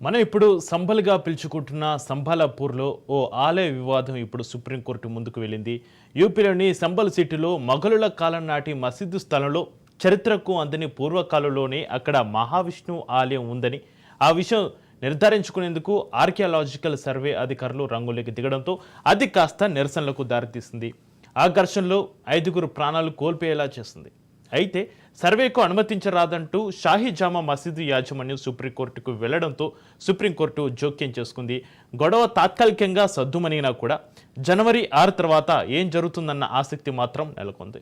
మనం ఇప్పుడు సంభల్గా పిలుచుకుంటున్న సంబాలాపూర్లో ఓ ఆలయ వివాదం ఇప్పుడు సుప్రీంకోర్టు ముందుకు వెళ్ళింది. యూపీలోని సంబల్ సిటీలో మొఘలుల కాలం నాటి మసీదు స్థలంలో చరిత్రకు అందని పూర్వకాలంలోనే అక్కడ మహావిష్ణు ఆలయం ఉందని ఆ విషయం నిర్ధారించుకునేందుకు ఆర్కియాలజికల్ సర్వే అధికారులు రంగులోకి దిగడంతో అది కాస్త నిరసనలకు దారితీస్తుంది ఆ ఘర్షణలో ఐదుగురు ప్రాణాలు కోల్పోయేలా చేస్తుంది అయితే సర్వేకు అనుమతించరాదంటూ షాహీ జామా మసీదు యాజమాన్యం సుప్రీంకోర్టుకు వెళ్ళడంతో సుప్రీంకోర్టు జోక్యం చేసుకుంది. గొడవ తాత్కాలికంగా సద్దుమనిగినా కూడా జనవరి ఆరు తర్వాత ఏం జరుగుతుందన్న ఆసక్తి మాత్రం నెలకొంది.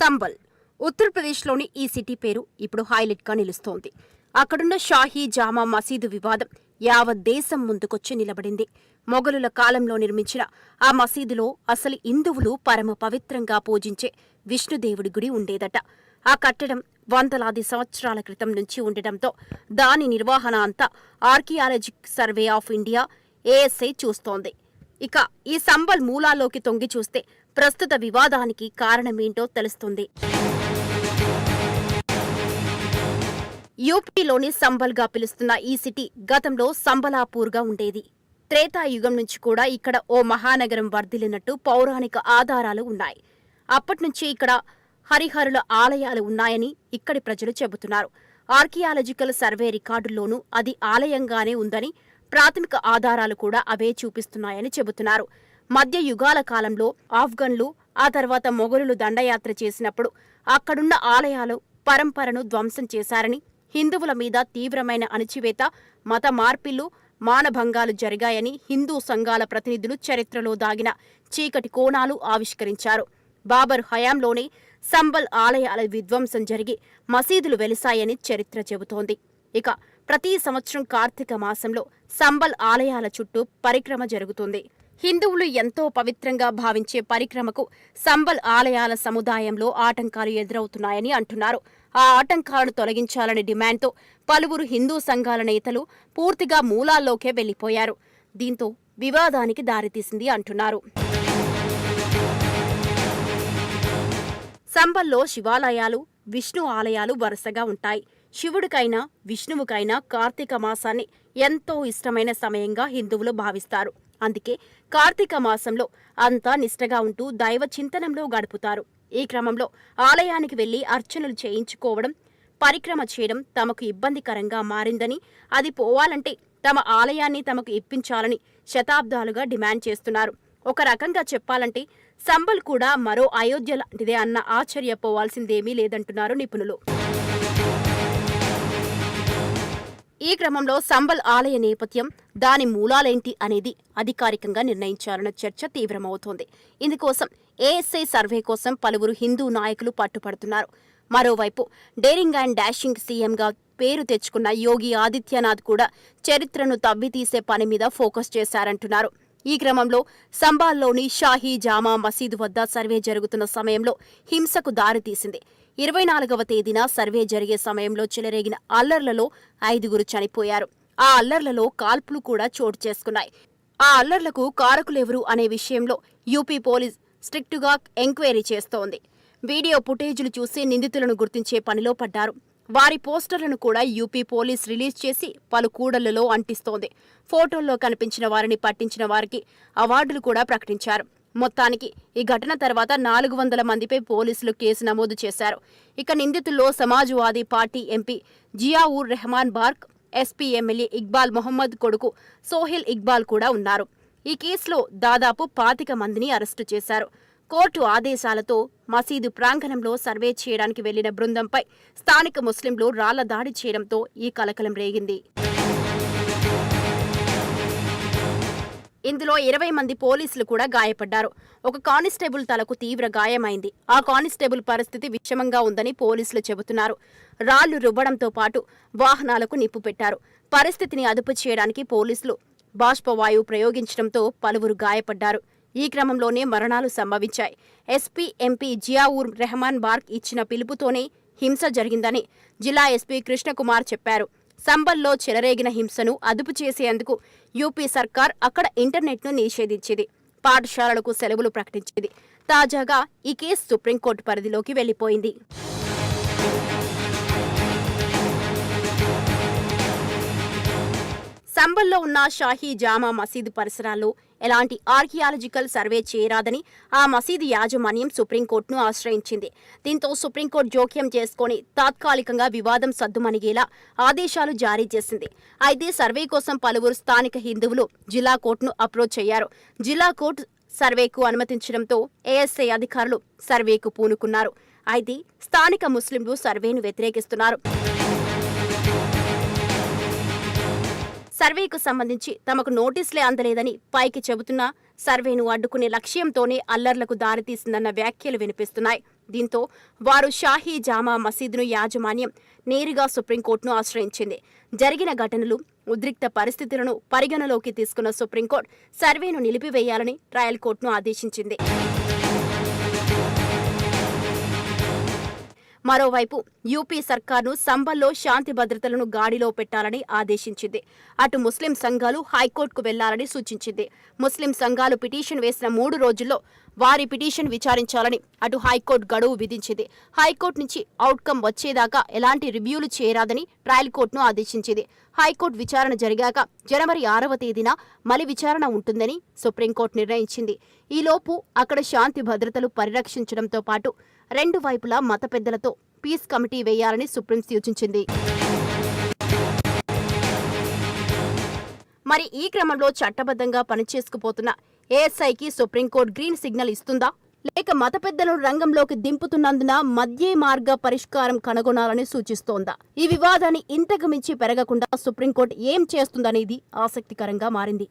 సంబల్ ఉత్తరప్రదేశ్లోని ఈ సిటీ పేరు ఇప్పుడు హైలైట్గా నిలుస్తోంది. అక్కడున్న షాహీ జామా మసీదు వివాదం యావత్ దేశం ముందుకొచ్చి నిలబడింది. మొఘలుల కాలంలో నిర్మించిన ఆ మసీదులో అసలు హిందువులు పరమ పవిత్రంగా పూజించే విష్ణుదేవుడి గుడి ఉండేదట. ఆ కట్టడం వందలాది సంవత్సరాల క్రితం నుంచి ఉండటంతో దాని నిర్వహణ అంతా archaeologic survey of India ASI చూస్తోంది. ఇక ఈ సంబల్ మూలాల్లోకి తొంగి చూస్తే ప్రస్తుత వివాదానికి కారణమేంటో తెలుస్తుంది. యూపీలోని సంబల్గా పిలుస్తున్న ఈ సిటీ గతంలో సంబలాపూర్గా ఉండేది. త్రేతాయుగం నుంచి కూడా ఇక్కడ ఓ మహానగరం వర్ధిల్లినట్టు పౌరాణిక ఆధారాలు ఉన్నాయి. అప్పట్నుంచి ఇక్కడ హరిహరుల ఆలయాలు ఉన్నాయని ఇక్కడి ప్రజలు చెబుతున్నారు. ఆర్కియాలజికల్ సర్వే రికార్డుల్లోనూ అది ఆలయంగానే ఉందని ప్రాథమిక ఆధారాలు కూడా అవే చూపిస్తున్నాయని చెబుతున్నారు. మధ్య యుగాల కాలంలో ఆఫ్ఘన్లు ఆ తర్వాత మొఘలులు దండయాత్ర చేసినప్పుడు అక్కడున్న ఆలయాలు పరంపరను ధ్వంసం చేశారని హిందువుల మీద తీవ్రమైన అణిచివేత మత మార్పిళ్ళు మానభంగాలు జరిగాయని హిందూ సంఘాల ప్రతినిధులు చరిత్రలో దాగిన చీకటి కోణాలు ఆవిష్కరించారు. బాబర్ హయాంలోనే సంబల్ ఆలయాల విధ్వంసం జరిగి మసీదులు వెలిశాయని చరిత్ర చెబుతోంది. ఇక ప్రతి సంవత్సరం కార్తీక మాసంలో సంబల్ ఆలయాల చుట్టూ పరిక్రమ జరుగుతుంది. హిందువులు ఎంతో పవిత్రంగా భావించే పరిక్రమకు సంబల్ ఆలయాల సముదాయంలో ఆటంకాలు ఎదురవుతున్నాయని అంటున్నారు. ఆ ఆటంకాలను తొలగించాలని డిమాండ్తో పలువురు హిందూ సంఘాల నేతలు పూర్తిగా మూలాల్లోకే వెళ్ళిపోయారు దీంతో వివాదానికి దారితీసింది అంటున్నారు. సంబల్లో శివాలయాలు విష్ణు ఆలయాలు వరుసగా ఉంటాయి. శివుడికైనా విష్ణువుకైనా కార్తీక మాసాన్ని ఎంతో ఇష్టమైన సమయంగా హిందువులు భావిస్తారు. అందుకే కార్తీక మాసంలో అంతా నిష్టగా ఉంటూ దైవ చింతనంలో గడుపుతారు. ఈ క్రమంలో ఆలయానికి వెళ్ళి అర్చనలు చేయించుకోవడం పరిక్రమ చేయడం తమకు ఇబ్బందికరంగా మారిందని అది పోవాలంటే తమ ఆలయాన్ని తమకు ఇప్పించాలని శతాబ్దాలుగా డిమాండ్ చేస్తున్నారు. ఒక రకంగా చెప్పాలంటే సంబల్ కూడా మరో అయోధ్య లాంటిదే అన్న ఆశ్చర్యపోవాల్సిందేమీ లేదంటున్నారు నిపుణులు. ఈ క్రమంలో సంబల్ ఆలయ నేపథ్యం దాని మూలాలేంటి అనేది అధికారికంగా నిర్ణయించాలన్న చర్చ తీవ్రమవుతోంది. ఇందుకోసం ఏఎస్ఐ సర్వే కోసం పలువురు హిందూ నాయకులు పట్టుపడుతున్నారు. మరోవైపు డేరింగ్ అండ్ డాషింగ్ సీఎంగా పేరు తెచ్చుకున్న యోగి ఆదిత్యనాథ్ కూడా చరిత్రను తవ్వితీసే పని మీద ఫోకస్ చేశారంటున్నారు. ఈ క్రమంలో సంబాల్లోని షాహీ జామా మసీదు వద్ద సర్వే జరుగుతున్న సమయంలో హింసకు దారితీసింది ఇరవై నాలుగవ తేదీన సర్వే జరిగే సమయంలో చెలరేగిన అల్లర్లలో ఐదుగురు చనిపోయారు. ఆ అల్లర్లలో కాల్పులు కూడా చోటు చేసుకున్నాయి. ఆ అల్లర్లకు కారకులెవరు అనే విషయంలో యూపీ పోలీస్ స్ట్రిక్టుగా ఎంక్వైరీ చేస్తోంది. వీడియో ఫుటేజీలు చూసి నిందితులను గుర్తించే పనిలో పడ్డారు. వారి పోస్టర్లను కూడా యూపీ పోలీస్ రిలీజ్ చేసి పలు కూడళ్ళలో అంటిస్తోంది. ఫోటోల్లో కనిపించిన వారిని పట్టించిన వారికి అవార్డులు కూడా ప్రకటించారు. మొత్తానికి ఈ ఘటన తర్వాత నాలుగు వందల మందిపై పోలీసులు కేసు నమోదు చేశారు. ఇక నిందితుల్లో Samajwadi party MP Ziaur Rehman Barq SP MLA Iqbal Mohammad కొడుకు సోహెల్ ఇక్బాల్ కూడా ఉన్నారు. ఈ కేసులో దాదాపు పాతిక మందిని అరెస్టు చేశారు. కోర్టు ఆదేశాలతో మసీదు ప్రాంగణంలో సర్వే చేయడానికి వెళ్ళిన బృందంపై స్థానిక ముస్లింలు రాళ్ళ దాడి చేయడంతో ఈ కలకలం రేగింది. ఇందులో ఇరవై మంది పోలీసులు కూడా గాయపడ్డారు. ఒక కానిస్టేబుల్ తలకు తీవ్ర గాయమైంది. ఆ కానిస్టేబుల్ పరిస్థితి విషమంగా ఉందని పోలీసులు చెబుతున్నారు. రాళ్ళు రువ్వడంతో పాటు వాహనాలకు నిప్పు పెట్టారు. పరిస్థితిని అదుపు చేయడానికి పోలీసులు బాష్పవాయువు ప్రయోగించడంతో పలువురు గాయపడ్డారు. ఈ క్రమంలోనే మరణాలు సంభవించాయి. ఎస్పీ ఎంపీ జియాఊర్ రెహమాన్ బార్క్ ఇచ్చిన పిలుపుతోనే హింస జరిగిందని జిల్లా ఎస్పీ కృష్ణకుమార్ చెప్పారు. సంబల్లో చెలరేగిన హింసను అదుపు చేసేందుకు యూపీ సర్కార్ అక్కడ ఇంటర్నెట్ను నిషేధించింది. పాఠశాలలకు సెలవులు ప్రకటించింది. తాజాగా ఈ కేసు సుప్రీంకోర్టు పరిధిలోకి వెళ్ళిపోయింది సంబల్లో ఉన్న షాహీ జామా మసీదు పరిసరాల్లో ఎలాంటి ఆర్కియాలజికల్ సర్వే చేయరాదని ఆ మసీదు యాజమాన్యం సుప్రీంకోర్టును ఆశ్రయించింది. దీంతో సుప్రీంకోర్టు జోక్యం చేసుకొని తాత్కాలికంగా వివాదం సద్దుమణిగేలా ఆదేశాలు జారీ చేసింది. అయితే సర్వే కోసం పలువురు స్థానిక హిందువులు జిల్లా కోర్టును అప్రోచ్ అయ్యారు. జిల్లా కోర్టు సర్వేకు అనుమతించడంతో ఏఎస్ఐ అధికారులు సర్వేకు పూనుకున్నారు. అయితే స్థానిక ముస్లింలు సర్వేను వ్యతిరేకిస్తున్నారు. సర్వేకు సంబంధించి తమకు నోటీసులే అందలేదని పైకి చెబుతున్నా సర్వేను అడ్డుకునే లక్ష్యంతోనే అల్లర్లకు దారితీసిందన్న వ్యాఖ్యలు వినిపిస్తున్నాయి. దీంతో వారు షాహీ జామా మసీదును యాజమాన్యం నేరుగా సుప్రీంకోర్టును ఆశ్రయించింది. జరిగిన ఘటనలు ఉద్రిక్త పరిస్థితులను పరిగణలోకి తీసుకున్న సుప్రీంకోర్టు సర్వేను నిలిపివేయాలని ట్రయల్ కోర్టును ఆదేశించింది. మరోవైపు యూపీ సర్కార్ను సంబల్లో శాంతి భద్రతలను గాడిలో పెట్టాలని ఆదేశించింది. అటు ముస్లిం సంఘాలు హైకోర్టుకు వెళ్ళాలని సూచించింది. ముస్లిం సంఘాలు పిటిషన్ వేసిన మూడు రోజుల్లో వారి పిటిషన్ విచారించాలని అటు హైకోర్టు గడువు విధించింది. హైకోర్టు నుంచి అవుట్కమ్ వచ్చేదాకా ఎలాంటి రివ్యూలు చేయరాదని ట్రయల్ కోర్టును ఆదేశించింది. హైకోర్టు విచారణ జరిగాక జనవరి ఆరవ తేదీన మలి విచారణ ఉంటుందని సుప్రీంకోర్టు నిర్ణయించింది. ఈలోపు అక్కడ శాంతి భద్రతలు పరిరక్షించడంతో పాటు రెండు వైపులా మత పెద్దలతో పీస్ కమిటీ వేయాలని సుప్రీం సూచించింది. మరి ఈ క్రమంలో చట్టబద్ధంగా పనిచేసుకుపోతున్న ఏఎస్ఐకి సుప్రీంకోర్టు గ్రీన్ సిగ్నల్ ఇస్తుందా? లేక మత పెద్దలను రంగంలోకి దింపుతున్నందున మధ్య మార్గ పరిష్కారం కనుగొనాలని సూచిస్తోందా? ఈ వివాదాన్ని ఇంతకు మించి పెరగకుండా సుప్రీంకోర్టు ఏం చేస్తుందనేది ఆసక్తికరంగా మారింది.